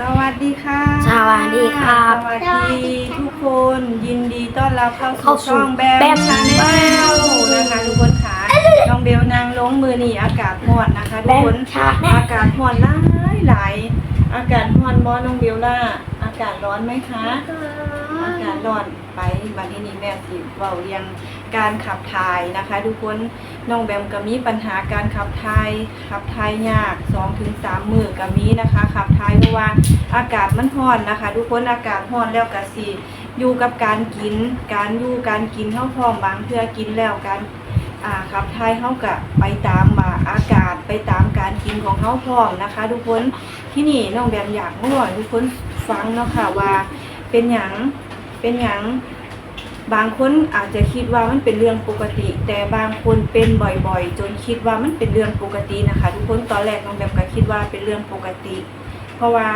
สวัสดีค่ะสวัสดีครับสวัสดีทุกคนยินดีต้อนรับเข้าเข้าสู่สู่ช่องแบมแบมชาแนลนะคะทุกคนค่ะน้องเบลนางลงมือนี่อากาศร้อนนะคะทุกคนแบมชาแนลอากาศร้อนหลายหลายอากาศร้อนบอน้องเบลล่าอากาศร้อนไหมคะ อากาศร้อนไปบัดนี้นี่แม่สิเว้าเรียงการขับถ่ายนะคะ ทุกคนน้องแบมก็มีปัญหาการขับถ่ายขับถ่ายยาก2-3ถึง3มื้อก็มีนะคะ ขับถ่ายเพราะว่าอากาศมันร้อนนะคะ ทุกคนอากาศร้อนแล้วก็สิอยู่กับการกิน การอยู่การกินเฮาพร้อมบางเทื่อกินแล้วการอ่าขับถ่ายเฮาก็ไปตามว่าอากาศไปตามการกินของเฮาพร้อมนะคะ ทุกคนที่นี่น้องแบมอยากให้ทุกคน ฟังเนาะค่ะว่าเป็นหยังเป็นอย่างบางคนอาจจะคิดว่ามันเป็นเรื่องปกติ แต่บางคนเป็นบ่อยๆ จนคิดว่ามันเป็นเรื่องปกตินะคะ ทุกคนตอนแรกน้องแบบก็คิดว่าเป็นเรื่องปกติ เพราะว่า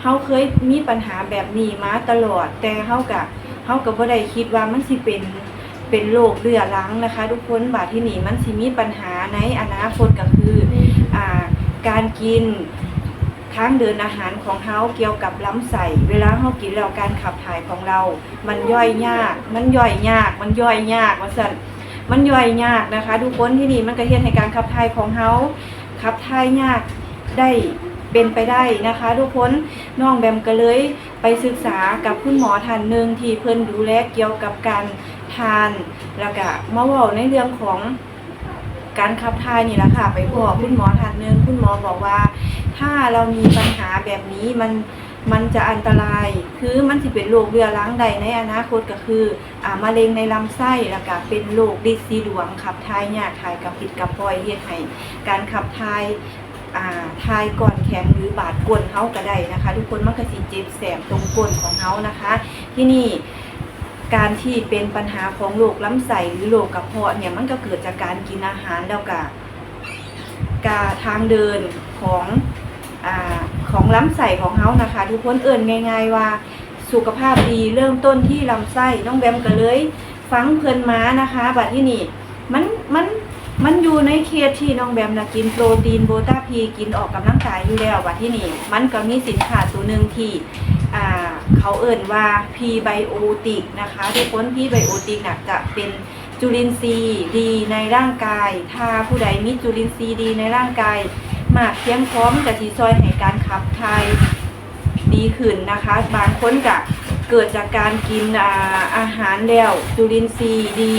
เขาเคยมีปัญหาแบบนี้มาตลอด แต่เขากับเขากับบ่ได้คิดว่ามันสิเป็นเป็นโรคเรื้อรังนะคะ ทุกคนบาดที่หนีมันสิมีปัญหาในอนาคตก็คืออ่าการกิน ทางเดินอาหารของเฮาเกี่ยวกับล้ำไส้เวลาเฮากินแล้วการขับถ่ายของเรา มันย่อยยาก มันย่อยยาก มันย่อยยากว่าซั่นมันย่อยยากนะคะทุกคนที่นี่มันก็เฮ็ดให้การขับถ่ายของเฮาขับถ่ายยากได้เป็นไปได้นะคะ ทุกคนน้องแบมก็เลยไปศึกษากับคุณหมอท่านหนึ่งที่เพิ่นดูแลเกี่ยวกับการทานแล้วก็มาว้าในเรื่องของการขับถ่ายนี่แหละค่ะ ไปพบคุณหมอท่านหนึ่งคุณหมอบอกว่า ถ้าเรามีปัญหาแบบนี้มันมันจะอันตราย คือมันสิเป็นโรคเรือรังใดในอนาคตก็คืออ่ามะเร็งในลำไส้แล้วก็เป็นโรคดินสีดวงขับถ่ายยากถ่ายกับผิดกับปล่อยเฮ็ดให้การขับถ่ายอ่าถ่ายก่อนแข็งหรือบาดก้นเฮาก็ได้นะคะ ทุกคนมันก็สิเจ็บแสบตรงก้นของเฮานะคะ ที่นี่การที่เป็นปัญหาของโรคลำไส้หรือโรคกระเพาะเนี่ยมันก็เกิดจากการกินอาหารแล้วก็การทางเดินของ อของลำไส้ของเฮานะคะ ทุกคนเอิ่นง่าย ๆ ว่าสุขภาพดีเริ่มต้นที่ลำไส้น้องแบมก็เลย ฟังเพิ่นมานะคะบัดที่นี่มันมันมันอยู่ในเคสที่น้องแบมนะกินโปรตีนโบตาพีกินออกกำลังกายอยู่แล้วบัดที่นี่มันก็มีสินค้าตัวหนึ่งที่เขาเอ่นว่าพีไบโอติกนะคะทุกคนพีไบโอติกน่ะจะเป็นจุลินทรีย์ดีในร่างกาย ถ้าผู้ใดมีจุลินทรีย์ดีในร่างกาย มากเพียงพร้อมกับทีซอยให้การขับถ่ายดีขึ้นนะคะ บางคนก็เกิดจากการกินอาอาหารแล้วจุลินทรีย์ดี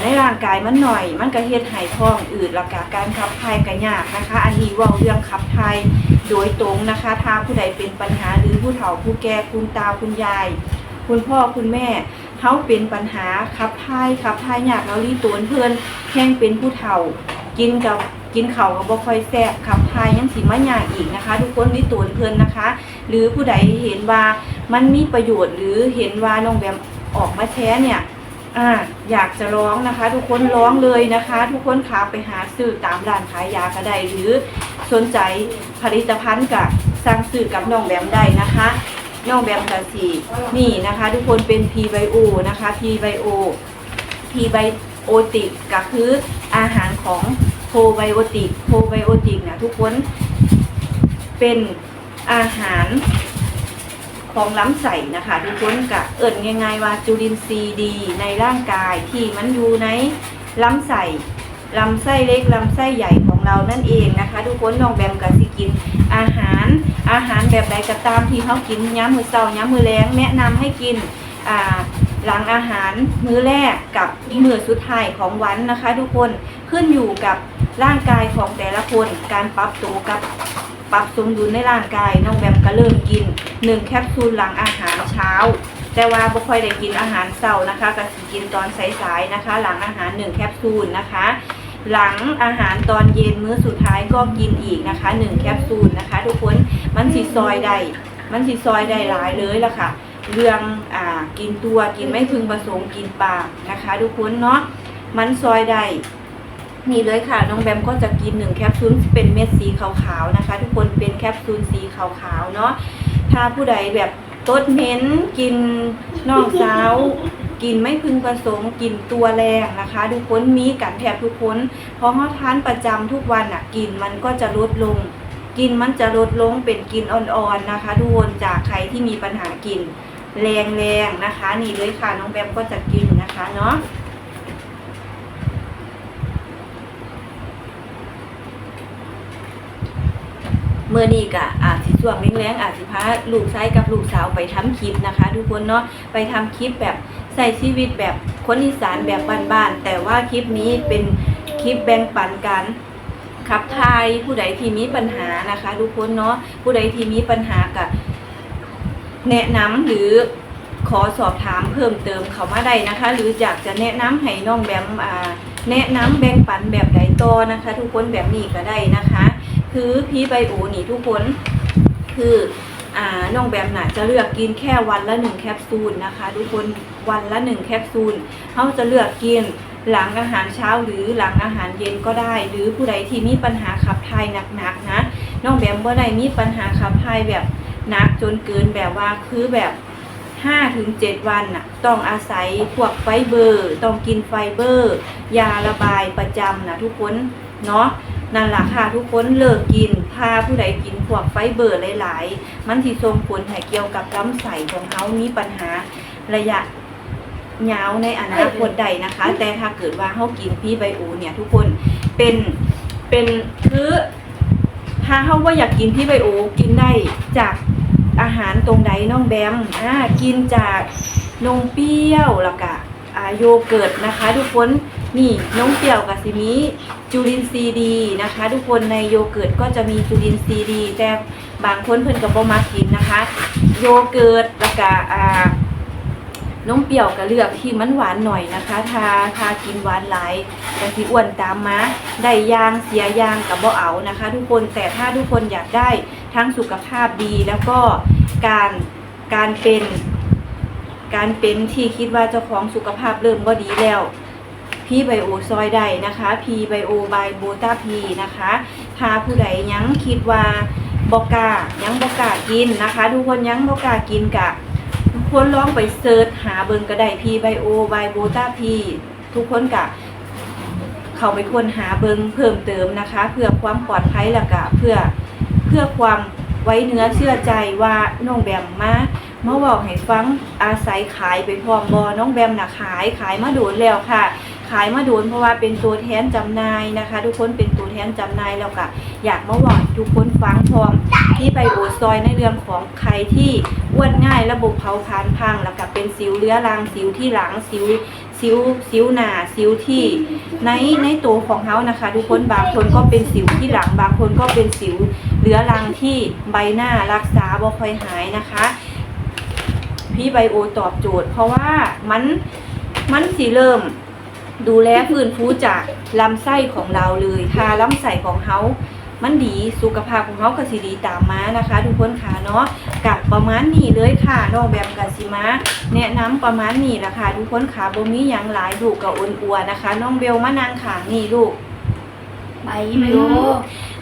ในร่างกายมันหน่อย มันก็เฮ็ดให้ท้องอืดแล้วก็การขับถ่ายก็ยากนะคะ อันนี้ว่าเรื่องขับถ่ายโดยตรงนะคะ ถ้าผู้ใดเป็นปัญหาหรือผู้เฒ่าผู้แก่คุณตาคุณยาย คุณพ่อคุณแม่เขาเป็นปัญหาขับถ่ายขับถ่ายยากเรารีตวนเพื่อนแห้งเป็นผู้เฒ่า กินกับ กินเขากับบ่ค่อยแซ่บขับถ่ายยังสิมายาอีกนะคะ ทุกคนรีตวนเพื่อนนะคะ หรือผู้ใดเห็นว่ามันมีประโยชน์หรือเห็นว่าน้องแบมออกมาแชร์เนี่ยอ่าอยากจะร้องนะคะ ทุกคนร้องเลยนะคะ ทุกคนขาไปหาซื้อตามร้านขายยาก็ได้หรือสนใจผลิตภัณฑ์กับสั่งซื้อกับน้องแบมได้นะคะน้องแบมกับสีนี่นะคะ ทุกคนเป็น P Bio นะคะ P Bio P Biotic ก็คืออาหารของ โ r ไบโอติกโ r ไบโอติกนะทุกคนเป็นอาหารของล้ำใส่นะคะทุกคนกะเอิดง่ายๆว่าจุลินทรีย์ดีในร่างกายที่มันอยู่ในล้ำใส่ลำไส้เล็กลำไส้ใหญ่ของเรานั่นเองนะคะ ทุกคนน้องแบมกับสิกิน อาหารอาหารแบบใดก็ตามที่เขากินย้ำมือเช้าย้ำมือแรงแนะนำให้กินอ่า หลังอาหารมื้อแรกกับมื้อสุดท้ายของวันนะคะ ทุกคนขึ้นอยู่กับร่างกายของแต่ละคนการปรับตัวกับปรับสมดุลในร่างกายน้องแบมก็เริ่มกินหนึ่งแคปซูลหลังอาหารเช้า แต่ว่าบ่ค่อยได้กินอาหารเช้านะคะก็สิกินตอนสายๆนะคะ หลังอาหารหนึ่งแคปซูลนะคะ หลังอาหารตอนเย็นมื้อสุดท้ายก็กินอีกนะคะหนึ่งแคปซูลนะคะ ทุกคนมันสิซอยได้มันสิซอยได้หลายเลยละค่ะ เรื่องอ่ากินตัวกินไม่พึงประสงค์กินปากนะคะทุกคนเนาะมันซอยได้นี่เลยค่ะน้องแบมก็จะกินหนึ่งแคปซูลเป็นเม็ดสีขาวๆนะคะ ทุกคนเป็นแคปซูลสีขาวๆเนาะถ้าผู้ใดแบบตดเหม็นกินนอกสาวกินไม่พึงประสงค์กินตัวแรงนะคะ ทุกคนมีกันแทบทุกคนเพราะเขาทานประจำทุกวันอะกินมันก็จะลดลง กินมันจะลดลงเป็นกินอ่อนๆนะคะ ทุกคนจากใครที่มีปัญหากิน แรงๆนะคะ นี่เลยค่ะน้องแบมก็จะกินนะคะเนาะเมื่อนี้ก็อาจสิช่วงแรงๆอาจสิพาลูกชายกับลูกสาวไปทำคลิปนะคะ ทุกคนเนาะไปทำคลิปแบบใส่ชีวิตแบบคนอีสานแบบบ้านๆแต่ว่าคลิปนี้เป็นคลิปแบ่งปันกันขับทายผู้ใดที่มีปัญหานะคะ ทุกคนเนาะผู้ใดที่มีปัญหากับ แนะนำหรือขอสอบถามเพิ่มเติมเขามาได้นะคะ หรืออยากจะแนะนำให้น้องแบมอ่าแนะนำแบ่งปันแบบใดต่อนะคะ ทุกคนแบบนี้ก็ได้นะคะ คือพีไบโอนี่ทุกคนคืออ่าน้องแบมน่ะจะเลือกกินแค่วันละหนึ่งแคปซูลนะคะ ทุกคนวันละหนึ่งแคปซูลเขาจะเลือกกินหลังอาหารเช้าหรือหลังอาหารเย็นก็ได้ หรือผู้ใดที่มีปัญหาขับถ่ายหนักๆนะน้องแบมบ่ได้มีปัญหาขับถ่ายแบบ หนักจนเกินแบบว่าคือแบบ5ถึง7วันน่ะต้องอาศัยพวกไฟเบอร์ ต้องกินไฟเบอร์ ยาระบายประจำนะทุกคนเนาะนั่นแหละค่ะทุกคนเลิกกินพาผู้ใดกินพวกไฟเบอร์หลาย ๆ มันที่ส่งผลให้เกี่ยวกับลำไส้ของเขามีปัญหาระยะยาวในอนาคตใดนะคะ แต่ถ้าเกิดว่าเขากินพี่ไบโอเนี่ยทุกคนเป็นเป็นคือ ถ้าเขาว่าอยากกินพี่ไบโอกินได้จากอาหารตรงใดน้องแบมอ่ากินจากนมเปรี้ยวแล้วก็อ่าโยเกิร์ตนะคะ ทุกคนนี่น้องเปรี้ยวกับซิมิจุลินทรีย์ดีนะคะ ทุกคนในโยเกิร์ตก็จะมีจุลินทรีย์ดี แต่บางคนเพิ่นกับบ่มากินนะคะ โยเกิร์ตแล้วก็อ่า นมเปรี้ยวก็เลือกที่มันหวานหน่อยนะคะถ้าถ้ากินหวานหลายแต่ที่อ้วนตามมาได้ยางเสียยางกับบ่เอานะคะ ทุกคนแต่ถ้าทุกคนอยากได้ทั้งสุขภาพดีแล้วก็การการเป็น การเป็นที่คิดว่าเจ้าของสุขภาพเริ่มบ่ดีแล้วพีไบโอซอยได้นะคะพีไบโอบายโบตาพีนะคะถ้าผู้ใดยังคิดว่าบอกล้ายังบอกล้ากินนะคะ ทุกคนยังบอกล้ากินกะ ทุกคนลองไปเสิร์ชหาเบิงก็ได้พีไบโอไบโบตาพีทุกคนกะเข้าไปควรหาเบิงเพิ่มเติมนะคะ เพื่อความปลอดภัยและกะเพื่อเพื่อความไว้เนื้อเชื่อใจว่าน้องแบมมาเมื่อบอกให้ฟังอาศัยขายไปพร้อมบอน้องแบมนะขายขายมาโดนแล้วค่ะ ขายมาโดนเพราะว่าเป็นตัวแทนจำหน่ายนะคะ ทุกคนเป็นตัวแทนจำหน่ายแล้วก็อยากมาบอกให้ทุกคนฟังพร้อมที่ไปโอซอยในเรื่องของใครที่อ้วนง่ายระบบเผาผลาญพังแล้วก็เป็นสิวเรื้อรังสิวที่หลังสิวสิวสิวหนาสิวที่ในในตัวของเขานะคะ ทุกคนบางคนก็เป็นสิวที่หลัง บางคนก็เป็นสิวเรื้อรังที่ใบหน้ารักษาบ่ค่อยหายนะคะ พี่ไบโอตอบโจทย์ เพราะว่ามันมันสีเริ่ม ดูแลฟื้นฟูจากลำไส้ของเราเลยถ้าลำไส้ของเขามันดีสุขภาพของเขาก็สิดีตามมานะคะ ทุกคนค่ะเนาะกับประมาณนี้เลยค่ะน้องแบมกับสิมาแนะนำประมาณนี้แหละค่ะทุกคนค่ะบ่มีหยังหลายลูกกับอ้วนอัวนะคะ น้องเบลมานางขางนี่ลูกไปไม่รู้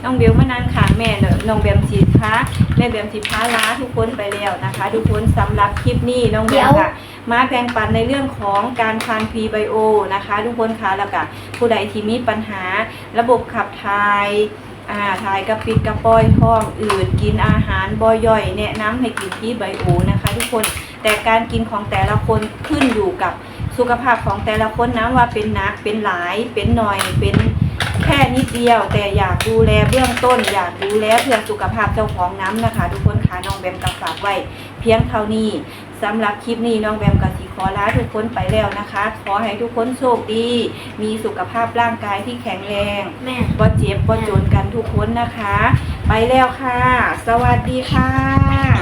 น้องเบลมานางขางแม่เนอะน้องแบมสีพ้า แม่แบมสีพ้าล้าทุกคนไปแล้วนะคะ ทุกคนสำหรับคลิปนี้น้องแบมค่ะมาแบ่งปันในเรื่องของการทานพรีไบโอนะคะ ทุกคนคะแล้วก็ผู้ใดที่มีปัญหาระบบขับถ่ายอ่าถ่ายกระปิดกระปอยท้องอืดกินอาหารบ่ย่อย แนะนำให้กินพรีไบโอนะคะ ทุกคนแต่การกินของแต่ละคนขึ้นอยู่กับสุขภาพของแต่ละคนนะว่าเป็นหนักเป็นหลายเป็นหน่อยเป็น แค่นิดเดียว แต่อยากดูแลเบื้องต้น อยากดูแลเพื่อสุขภาพเจ้าของน้ำนะคะ ทุกคนค่ะน้องแบมกับฝากไว้ เพียงเท่านี้สำหรับคลิปนี้น้องแบมกับสีขอลาทุกคนไปแล้วนะคะ ขอให้ทุกคนโชคดี มีสุขภาพร่างกายที่แข็งแรงแม่ บ่เจ็บบ่จนกันทุกคนนะคะ ไปแล้วค่ะ สวัสดีค่ะ